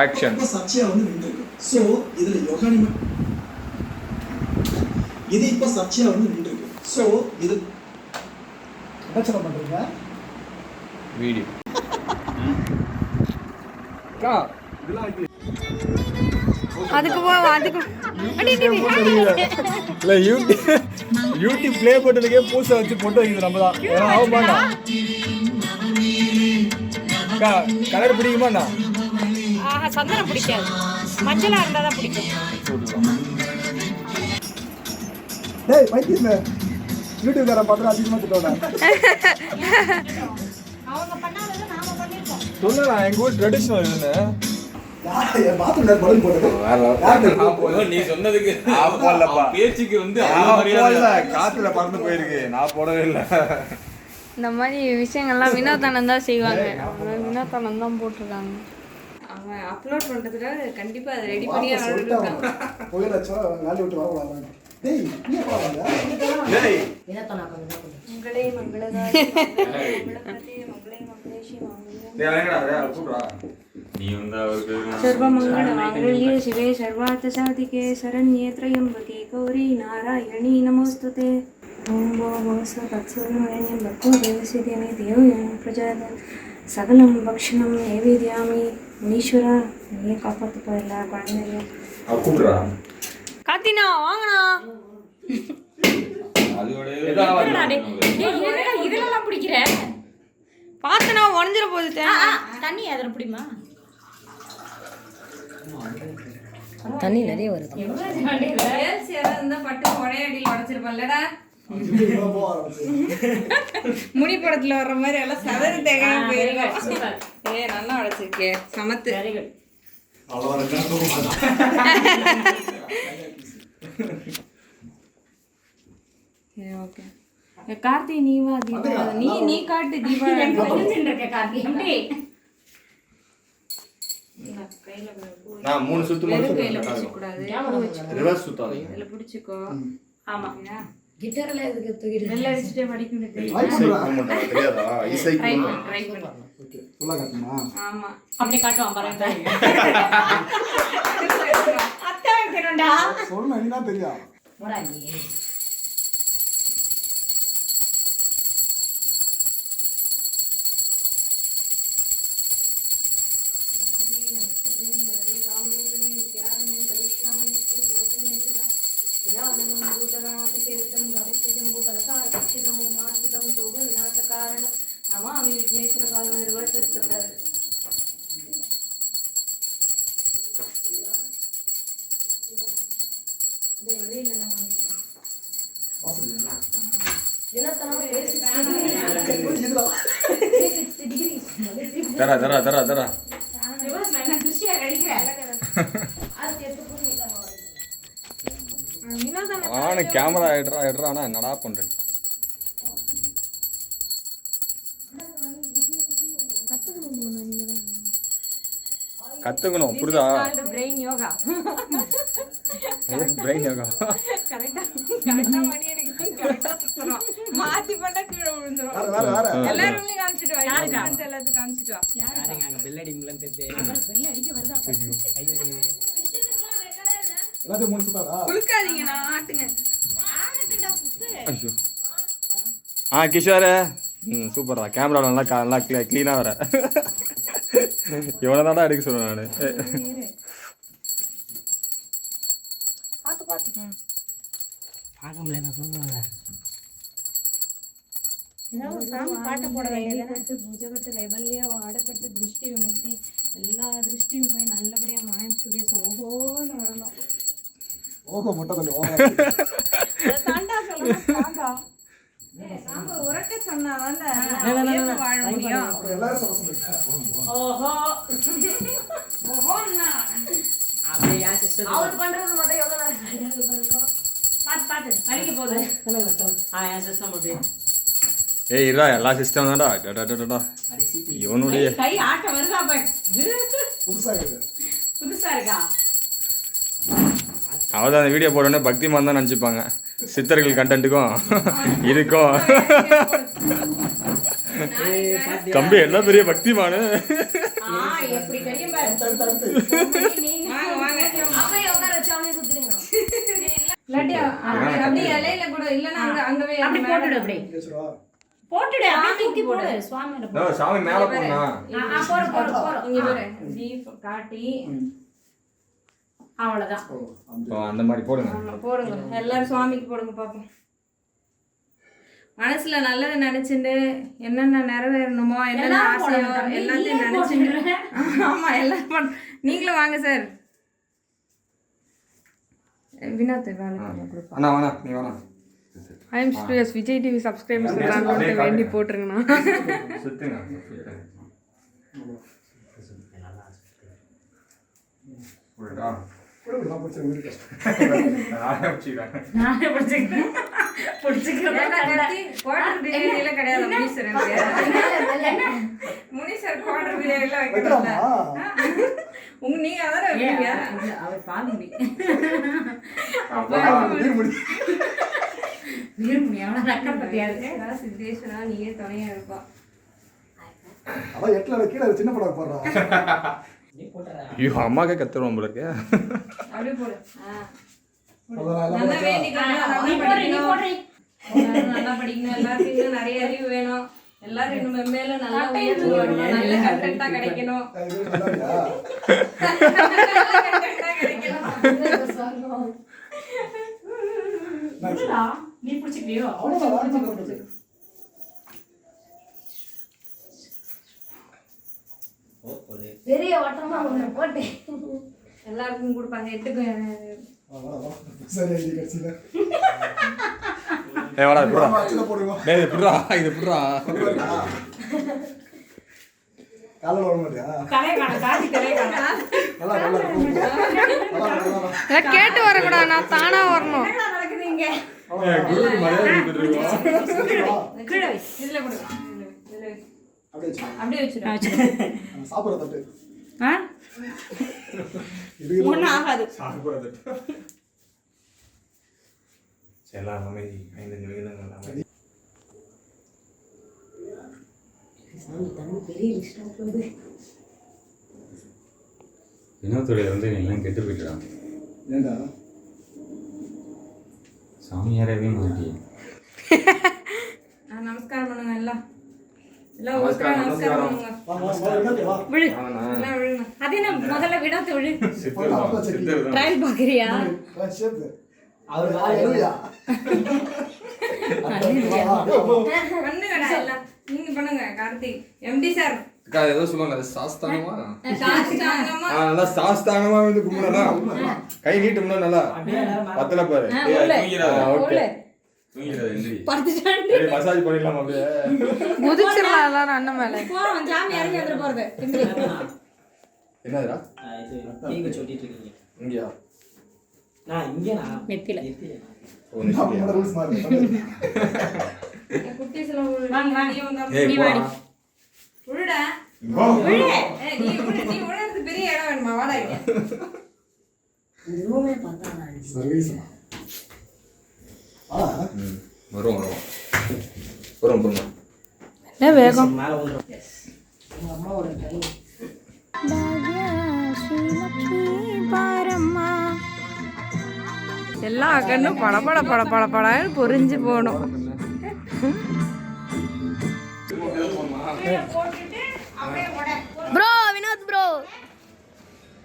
Action சர்ச்சையா வந்து நின்றுருக்கு. So இதுல யோகானி இது இப்போ சர்ச்சையா வந்து நின்றுருக்கு. ஸோ இது சொல்ல பண்றீங்க? வீடியோ அதுக்கு போ அதுக்கு. இல்லை. யூடியூப் யூடியூப் ப்ளே பட்டனுக்கே பூசை வச்சு போட்டு வைக்கிறது நம்ம தான். ஏன்னா அக்கா கலர் பிடிக்குமாண்ணா ஆஹா சந்தனம் பிடிக்காது. மஞ்சளா இருந்தா தான் பிடிக்கும். டேய் பைத்தியமே யூடியூப்காரன் பார்த்து அதிகமாக திட்டோட அவங்க பண்ணாததை நாம பண்ணிருக்கோம். சொல்லலாம் எங்கள் ஊர் ட்ரெடிஷ்னல் இதுன்னு. பேச்சுக்கு வந்து காத்துல பறந்து போயிருக்கு. நான் போடவே இல்லை. இந்த மாதிரி விஷயங்கள்லாம் வினோதானந்த் தான் செய்வாங்க அவங்க வினோதானந்த் தான் போட்டிருக்காங்க. அவன் அப்லோட் பண்றதுக்காக கண்டிப்பா அதை ரெடி பண்ணி இருக்காங்க புயல் அச்சா வேலையை விட்டு வரக்கூடாது டேய் நீ போறாங்க டேய் மங்களே மங்களதாரி மங்களபதே மங்களே மங்களேஷி மங்களே டேய் அழகடா டேய் கூப்பிடுறா நீ வந்து அவருக்கு सर्वमङ्गल माङ्गल्ये शिवे सर्वार्थसाधिके शरण्ये त्र्यम्बके गौरी नारायणी नमोऽस्तुते ॐ भो भो स्वतत्सुर्मयं भक्तोदेवसिदेवि देवयं प्रजात சகலம் பக்ஷணம் நைவேத்தியாமி முனீஸ்வரா நீயே காப்பாற்று போயிடல குழந்தைங்க கூப்பிடுறா. காத்தினா வாங்கண்ணா. அதோட இதெல்லாம் பிடிக்கிற? பார்த்தனா உடஞ்சிட போகுது தண்ணி அதில் பிடிமா? பட்டு உடையடியில் உடச்சிருப்பான்லடா. முனி படத்துல வர்ற மாதிரி எல்லாம் சதறு தேங்காய் போயிருக்கோம். ஏ நல்லா உடைச்சிருக்கே சமத்து. ஓகே. கார்த்தி நீ வா தீபா நீ நீ காட்டு தீபா. நான் மூணு சுத்து மட்டும் ரிவர்ஸ் சுத்தாது இதுல பிடிச்சிக்கோ. ஆமா. கிட்டாரில் எதுக்கு தூக்கிட்டு வெள்ள அடிச்சுட்டே காட்டுமா? ஆமா. அப்படி காட்டுவான் பாருங்க அத்தை. வைக்கணும்டா. தான் தெரியும். தரா தரா தரா தரா. ஆனு கேமரா எடுறா எடுறானா என்னடா பண்றேன் கத்துக்கணும் புரியுதா? பிரெயின் யோகா பிரெயின் யோகா கரெக்டா கரெக்டா மணி அடிக்கணும் கரெக்டா சுத்தணும் மாத்தி பண்ணா கீழே விழுந்துரும். வேற வேற வேற எல்லா ரூம்லயும் காமிச்சிட்டு வா friends எல்லாத்துக்கும் காமிச்சிட்டு வா. எல்லாத்தையும் மூணு சுத்தாடா குளுக்காதீங்க நான் ஆட்டுங்க. ஐயோ. ஆ கிஷோர். ம் சூப்பர்டா. கேமரா நல்லா நல்லா க்ளீ க்ளீனாக வர. இவனை தான்டா எடுக்க சொல்லுவேன் நான். பாத்து பாத்து பாட்டு போட வேண்டியது பூஜகட்டு லைபல்ய வாடப்பட்டு திருஷ்டி விமுக்தி எல்லா திருஷ்டியும் போய் நல்லபடியா மாயன் ஸ்டுடியோஸ் ஓஹோன்னு வரணும். ஓகோ முட்டை கொஞ்சம் ஓவரா அதை தாண்டா சொல்லணும் வாழ முடியும். அவர் பண்றது மட்டும் படிக்க போகுது. ஆ என் சிஸ்டம் அப்படி ஏய் இருடா எல்லா சிஸ்டம் தான்டா. டடா டடா இவனுடைய கை ஆட்ட வருதா பட் புதுசா இருக்கு. புதுசா இருக்கா? அவதான் அந்த வீடியோ போடனே பக்திமான் தான் நினச்சிப்பாங்க. சித்தர்கள் கண்டென்ட்டுக்கும் இதுக்கும். தம்பி என்ன பெரிய பக்திமானு? போட்டுடு அப்படியே. தூக்கி போடு. சுவாமி சாமி மேல போனா போற போற போற இங்க பாரு. டீப் காட்டி. அவ்வளவுதான். ஓ, அந்த- மாதிரி போடுங்க. போடுங்க. எல்லாரும் சுவாமிக்கு போடுங்க பாப்போம். மனசுல நல்லதை நினைச்சுட்டு என்னென்ன நிறைவேறணுமோ என்னென்ன ஆசையோ. எல்லாத்தையும் நினைச்சுட்டு. ஆமா போடணும். நீங்களும் வாங்க சார். வினோத் வேலை வேணா நீ வேணா I M studios Vijay TV subscribers இருக்காங்கன்னு வேண்டி போட்டுருங்கண்ணா. சுத்துங்க நானே வச்சுக்கிறேன் நானே பிடிச்சிக்கிறேன்? உங்க நீங்க அதான அவர் அவனை ரக்கம் பத்தியாது அதான் சித்தேஸ்வரா நீயே துணையா இருப்பா. அதான் எட்டுல கீழே சின்ன படம் போடுறா. ஐயோ அம்மாக்கே கத்துருவோம் எல்லாம் நல்லா படிக்கணும். எல்லாருக்கும் நிறைய அறிவு வேணும். எல்லாரும் இன்னும் மென்மேலும் நல்லா நல்ல கண்டென்ட்டா கிடைக்கணும். நீ பிடிச்சிக்கிறியோ? அவ்வளவுதான், பெரிய வட்டமா ஒண்ணு போட்டு எல்லாருக்கும் கொடுப்பாங்க எட்டுக்கும். ஏ வாடா புடுறா. டேய் இது புடுறா இது? காலையில வர மாட்டியா? காண காண நல்லா, நல்லா. கேட்டு வரக்கூடாது நான் தானா வரணும் என்ன மரியாதை கொடுத்துட்டு கீழே வை இதுல கொடு. அப்படியே வச்சுக்கோ. அப்படியே வச்சிரு ஆ, சாப்பிடுற தட்டு. ஆ? எல்லாம் அமைதி ஐந்து நிமிடங்கள் வினோத்துடைய வந்து எல்லாம் கெட்டு போயிட்டுறாங்க ஏண்டா? சாமியாரவே மாட்டி ஆ, நமஸ்காரம் பண்ணுங்க எல்லாம். வா, விடாதே. விழு முதல்ல ட்ரையல் பாக்குறியா நீங்க பண்ணுங்க கார்த்திக் எம்டி சார் ஏதோ சொல்லுவாங்க ஆ நல்லா சாஸ்தாங்கமா வந்து கும்பிடணும் கை நீட்டும்னா நல்லா பத்தல பாரு ஓகே மசாஜ் பண்ணிடலாம் அப்படியே குதிச்சிடலாம் எல்லாரும் அண்ணன் மேல. போறோம் ஜாமி இறங்கி வந்துட போறது. என்னதுடா? நீங்க சொல்லிட்டு இருக்கீங்க. இங்கயா? நான் இங்க நான் நெத்தில பெரிய இடம் வேணுமா? வாடா இங்க ரூமே பார்த்தா நான் Service. ஆ, ம், வரும் வரும் வரும் வரும் என்ன வேகம் எல்லா கண்ணும் பட பட பட பட படன்னு பொரிஞ்சு போகணும் ப்ரோ வினோத் ப்ரோ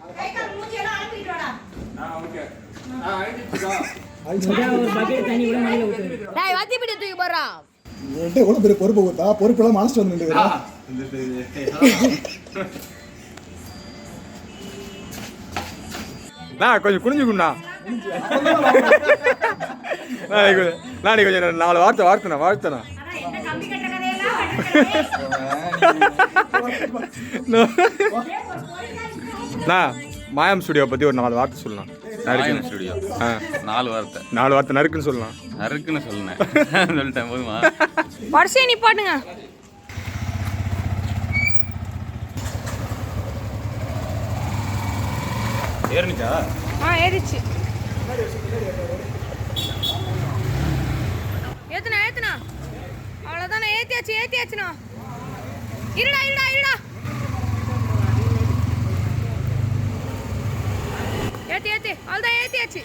ஒரு பக்கெட் தண்ணி தூக்கி எவ்வளவு பெரிய பொறுப்பு கொடுத்தா பொறுப்பெல்லாம் மனசிட்டு வந்து நின்றுக்கிறா. நான் கொஞ்சம் குனிஞ்சுக்குண்ணா நான் கொஞ்சம் நாலு வார்த்தை வார்த்தைண்ணா கதையெல்லாம் நான் மாயம் ஸ்டுடியோ பற்றி ஒரு நாலு வார்த்தை சொல்லலாம் நறுக்குன்னு ஸ்டுடியோ ஆ. நாலு வார்த்தை. நாலு வார்த்தை நறுக்குன்னு சொல்லலாம். நறுக்குன்னு சொல்லினேன். சொல்லிட்டேன் போதுமா? வரிசையை நிப்பாட்டுங்க. ஏறிச்சா ஆ ஏறிச்சு. ஏத்துனா ஏத்துனா. அவ்வளோதானே ஏத்தியாச்சு ஏத்தியாச்சுண்ணா இருடா இருடா இருடா. ஏத்தி ஏத்தி. அவ்வளோதான் ஏத்தியாச்சு.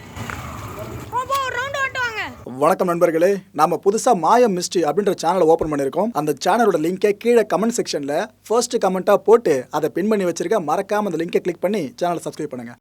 வணக்கம் நண்பர்களே நாம புதுசா மாயம் மிஸ்ட்ரி அப்படின்ற சேனலை ஓபன் பண்ணியிருக்கோம். அந்த சேனலோட லிங்கை கீழே கமெண்ட் செக்ஷன்ல ஃபர்ஸ்ட் கமெண்டா போட்டு அதை பின் பண்ணி வச்சிருக்க மறக்காம அந்த லிங்கை கிளிக் பண்ணி சேனலை சப்ஸ்கிரைப் பண்ணுங்க.